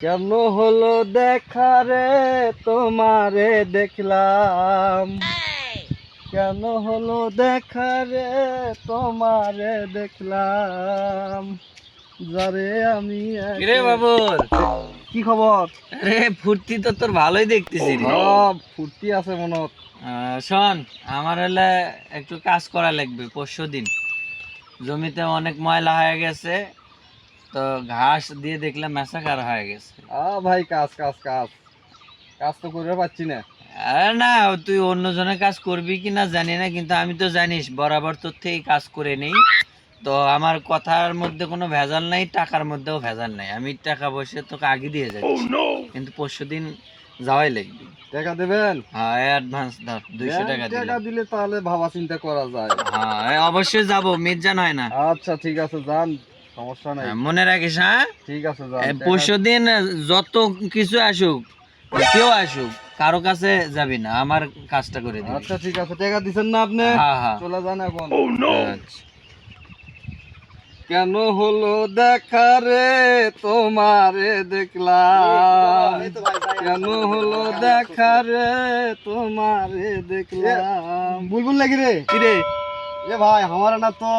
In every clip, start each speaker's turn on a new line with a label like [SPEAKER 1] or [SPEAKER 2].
[SPEAKER 1] কেন হলো দেখা রে? তোমারে দেখলাম। কেন হলো দেখা রে? তোমারে দেখলাম। যারে আমি
[SPEAKER 2] রে বাবুর
[SPEAKER 1] কি খবর?
[SPEAKER 2] রে ফুর্তি তো তোর ভালোই দেখতেছি
[SPEAKER 1] ফুর্তি আছে
[SPEAKER 2] আহ, শোন আমার হলে একটু কাজ করা লাগবে পরশু দিন জমিতে অনেক ময়লা হয়ে গেছে তো ঘাস দিয়ে দেখলে মেসাকার হয়ে গেছে।
[SPEAKER 1] আ ভাই কাজ কাজ কাজ। কাজ তো করতে পারছি না।
[SPEAKER 2] আরে না তুই অন্য জনের কাজ করবি কি না জানি না কিন্তু আমি তো জানিস বরাবর তোর থেকে কাজ করে নেই। তো আমার কথার মধ্যে কোনো ভেজাল নাই টাকার মধ্যেও ভেজাল নাই। আমি টাকা পয়সা তোকে আগে দিয়ে যাচ্ছি। কিন্তু পরশু দিন যাওয়াই লাগবে।
[SPEAKER 1] টাকা দেবেন?
[SPEAKER 2] হ্যাঁ অ্যাডভান্স ধর দুইশো টাকা
[SPEAKER 1] টাকা দিলে তাহলে ভাবা চিন্তা করা যায়।
[SPEAKER 2] হ্যাঁ অবশ্যই যাব মির্জান হয় না।
[SPEAKER 1] আচ্ছা ঠিক আছে যান। সমস্যা নাই।
[SPEAKER 2] হ্যাঁ, মনে রাখিস হ্যাঁ?
[SPEAKER 1] ঠিক আছে
[SPEAKER 2] পরশু দিন যত কিছু আসুক কেউ আসুক কারও কাছে যাবি না আমার কাজটা করে দিবি।
[SPEAKER 1] আচ্ছা ঠিক আছে টাকা দিছেন না আপনি?
[SPEAKER 2] হ্যাঁ হ্যাঁ।
[SPEAKER 1] চলে যান এখন।
[SPEAKER 2] আচ্ছা।
[SPEAKER 1] কেন হলো দেখা রে? তোমারে দেখলাম। কেন হলো দেখা রে? তোমারে দেখলাম।
[SPEAKER 3] বুলবুল লাগি রে?
[SPEAKER 1] কি রে?
[SPEAKER 3] এ ভাই আমার না তো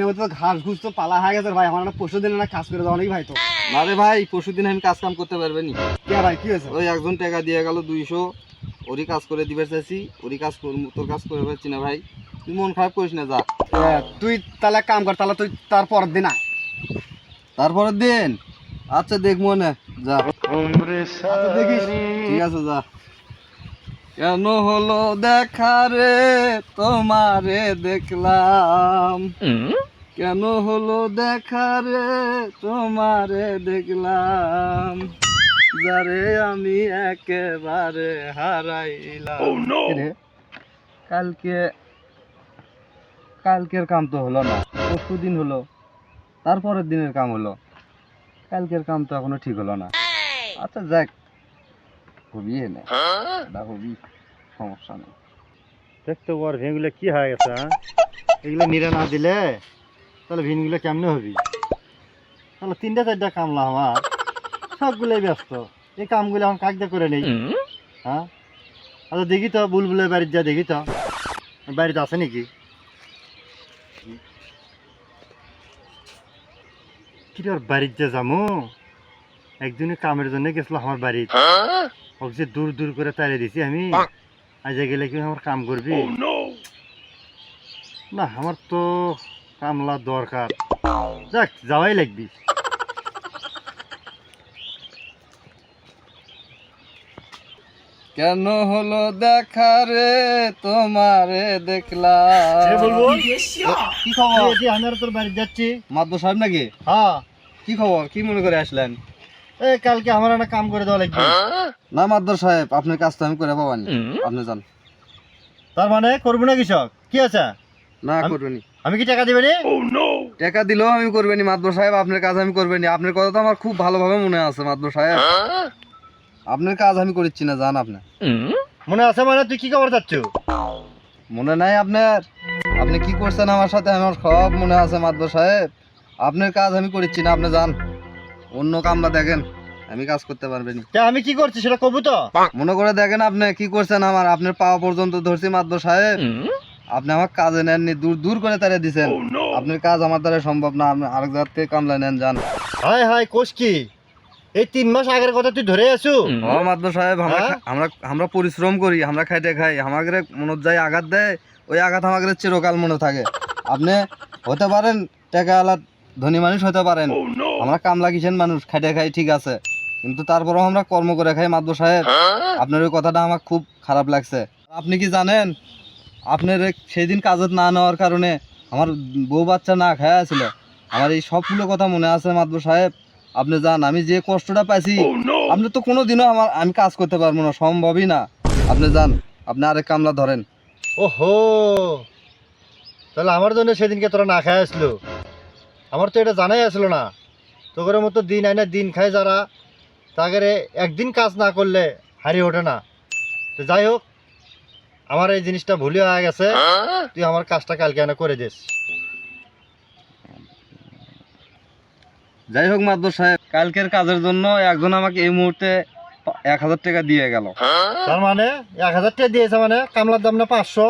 [SPEAKER 3] মতো ঘাস ঘুষ তো পালা হয়ে গেছে ভাই আমার না পরশু দিন না কাজ করে দেওয়া নাকি ভাই তো?
[SPEAKER 1] না রে ভাই পরশু দিন আমি কাজ কাম করতে পারবেনি।
[SPEAKER 3] কে ভাই কি হয়েছে?
[SPEAKER 1] ওই একজন টাকা দিয়ে গেল দুইশো ওরই কাজ করে দিবে চাইছি ওরই কাজ তোর কাজ করে পারছি না ভাই। তুই মন খারাপ করিস না যা।
[SPEAKER 3] তুই তাহলে এক কাম কর তাহলে তুই তার পরের দিন আয়।
[SPEAKER 1] তারপরের দিন? আচ্ছা দেখব না যা।
[SPEAKER 3] আচ্ছা, দেখিস।
[SPEAKER 1] ঠিক আছে যা। কেন হলো দেখা রে? তোমারে দেখলাম। কেন হলো দেখা রে? তোমারে দেখলাম। যারে আমি একেবারে হারাইলাম।
[SPEAKER 3] রে?
[SPEAKER 1] কালকে কালকের কাম তো হলো না পরশু দিন হলো তারপরের দিনের কাম হলো। কালকের কাম তো এখনও ঠিক হলো না। আচ্ছা যাক হবি না এটা হবি সমস্যা নেই।
[SPEAKER 3] দেখতে পার ভিনগুলো কি হয়ে গেছে হ্যাঁ? এগুলো নিরে না দিলে তাহলে ভিনগুলো কেমনে হবি? তাহলে তিনটা চারটা কামলা আমার সবগুলোই ব্যস্ত। এই কামগুলো এখন কাকদা করে নেই। হ্যাঁ? আচ্ছা দেখি তো বুলবুলের বাড়ির যা দেখি তো। বাড়িতে আছে নাকি? কি যা যামু একদিনে কামের জন্য গেছিল আমার বাড়িতে। ওকে যে দূর দূর করে তাড়িয়ে দিছি আমি। আজ গেলে কি আমার কাম করবি? না আমার তো কামলা দরকার। যাক যাওয়াই লাগবি।
[SPEAKER 1] কেন হলো দেখা রে? তোমারে দেখলাম। কি খবর?
[SPEAKER 3] এই যে আমি আর তোর বাড়ি যাচ্ছি।
[SPEAKER 1] মাদ্দ সাহেব নাকি?
[SPEAKER 3] হ্যাঁ।
[SPEAKER 1] কি খবর? কি মনে করে আসলেন?
[SPEAKER 3] কালকে আমার একটা কাম করে দেওয়া লাগবে।
[SPEAKER 1] না মাদ্দর সাহেব আপনার কাজ তো আমি করে পাবানি আপনি যান।
[SPEAKER 3] তার মানে করব না কৃষক? কি আছে?
[SPEAKER 1] না করবেনি
[SPEAKER 3] আমি কি টাকা দিবে নি
[SPEAKER 1] টাকা দিলেও আমি করবেনি মাদ্দর সাহেব আপনার কাজ আমি করবেনি আপনার কথা তো আমার খুব ভালোভাবে মনে আছে মাদ্দর সাহেব। আপনার কাজ আমি করছি না জান আপনি।
[SPEAKER 3] মনে আছে মানে তুই কি খবর চাচ্ছ?
[SPEAKER 1] মনে নাই আপনার। আপনি কি করছেন আমার সাথে? আমার সব মনে আছে মাদ্দর সাহেব। আপনার কাজ আমি করছি না আপনি যান। অন্য কামলা দেখেন আমি কাজ করতে পারবেনি
[SPEAKER 3] আমি কি করছি সেটা কবু তো?
[SPEAKER 1] মনে করে দেখেন আপনি কি করছেন আমার আপনার পাওয়া পর্যন্ত ধরছি মাদ্দর সাহেব। আপনি আমার কাজে নেননি দূর দূর করে তারা দিছেন। আপনার কাজ আমার দ্বারা সম্ভব না আপনি আরেক জায়গা থেকে কামলা নেন যান।
[SPEAKER 3] হাই হাই কোষ কি? এই তিন মাস আগের কথা তুই ধরে আছো?
[SPEAKER 1] ও সাহেব আমরা
[SPEAKER 3] হ্যাঁ?
[SPEAKER 1] আমরা আমরা পরিশ্রম করি আমরা খাইতে খাই। আমাদের মনে যায় আঘাত দেয় ওই আঘাত আমাদের চিরকাল মনে থাকে। আপনি হতে পারেন টাকা আলা ধনী মানুষ হতে পারেন। আমরা কামলা কিসেন মানুষ খাইতে খাই ঠিক আছে। কিন্তু তারপরেও আমরা কর্ম করে খাই মাদ্দর সাহেব আপনার ওই কথাটা আমার খুব খারাপ লাগছে। আপনি কি জানেন আপনার এই সেদিন কাজত না নেওয়ার কারণে আমার বউ বাচ্চা না খায়া ছিল আমার এই সবগুলো কথা মনে আছে মাদ্দর সাহেব আপনি জান আমি যে কষ্টটা পাইছি আপনি তো কোনো দিনও আমার আমি কাজ করতে পারব না সম্ভবই না। আপনি যান আপনি আরেক কামলা ধরেন।
[SPEAKER 3] ওহো! তাহলে আমার জন্য সেদিনকে তোরা না খাই আসলো? আমার তো এটা জানাই আসলো না। তোদের মতো দিন আইনা দিন খায় যারা তাদের একদিন কাজ না করলে হারিয়ে ওঠে না। তো যাই হোক আমার এই জিনিসটা ভুলে হয়ে গেছে। তুই আমার কাজটা কালকে আনা করে দিস।
[SPEAKER 1] যাই হোক মাদ্দর সাহেব কালকের কাজের জন্য একজন আমাকে এই মুহূর্তে এক হাজার টাকা দিয়ে গেল।
[SPEAKER 3] তার মানে এক হাজার টাকা দিয়েছে মানে কামলার দাম না পাঁচশো।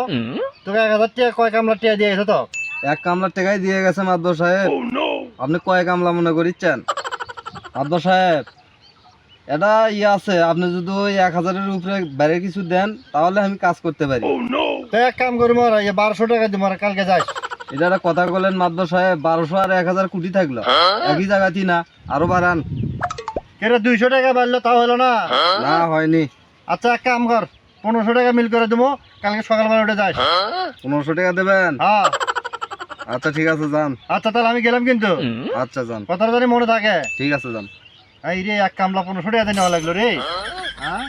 [SPEAKER 3] তোকে এক হাজার টাকা কয় কামলার টাকা দিয়েছে তো?
[SPEAKER 1] এক কামলার টাকাই দিয়ে গেছে মাদ্দর সাহেব। আপনি কয় কামলা মনে করিচ্ছেন? মাদ্দর সাহেব এটা ইয়ে আছে আপনি যদি ওই এক হাজারের উপরে বাইরে কিছু দেন তাহলে আমি কাজ করতে পারি।
[SPEAKER 3] এক কাম করি মরা ইয়ে বারোশো টাকা দিব মরা কালকে যাই।
[SPEAKER 1] এটা একটা কথা বলেন মাদ্দর সাহেব বারোশো আর এক হাজার কোটি থাকল। একই জায়গাতেই না আরও বাড়ান।
[SPEAKER 3] কেটে দুইশো টাকা বাড়লো তাও হলো না?
[SPEAKER 1] না হয়নি।
[SPEAKER 3] আচ্ছা এক কাম কর পনেরোশো টাকা মিল করে দেবো কালকে সকালবেলা উঠে যাই
[SPEAKER 1] পনেরোশো টাকা দেবেন?
[SPEAKER 3] হ্যাঁ।
[SPEAKER 1] আচ্ছা ঠিক আছে যান।
[SPEAKER 3] আচ্ছা তাহলে আমি গেলাম কিন্তু।
[SPEAKER 1] আচ্ছা যান।
[SPEAKER 3] কথাটা জানি মনে থাকে।
[SPEAKER 1] ঠিক আছে যান।
[SPEAKER 3] এই রে এক কামলা পনেরোশো টাকা দিয়ে নেওয়া লাগল রে।
[SPEAKER 1] হ্যাঁ?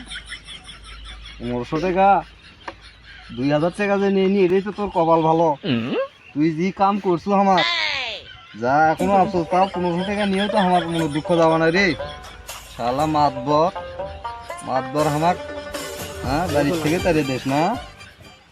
[SPEAKER 1] পনেরোশো টাকা? দুই হাজার টাকা যে নিয়ে নি এটাই তো তোর কপাল ভালো। তুই যে কাম করছ আমার যা এখনও আছো তাও পনেরোশো টাকা নিয়েও তো আমার মনে দুঃখ যাওয়া না রে। শালা মাতবর মাতবর আমার হ্যাঁ বাড়ির থেকে তারে দেশ না।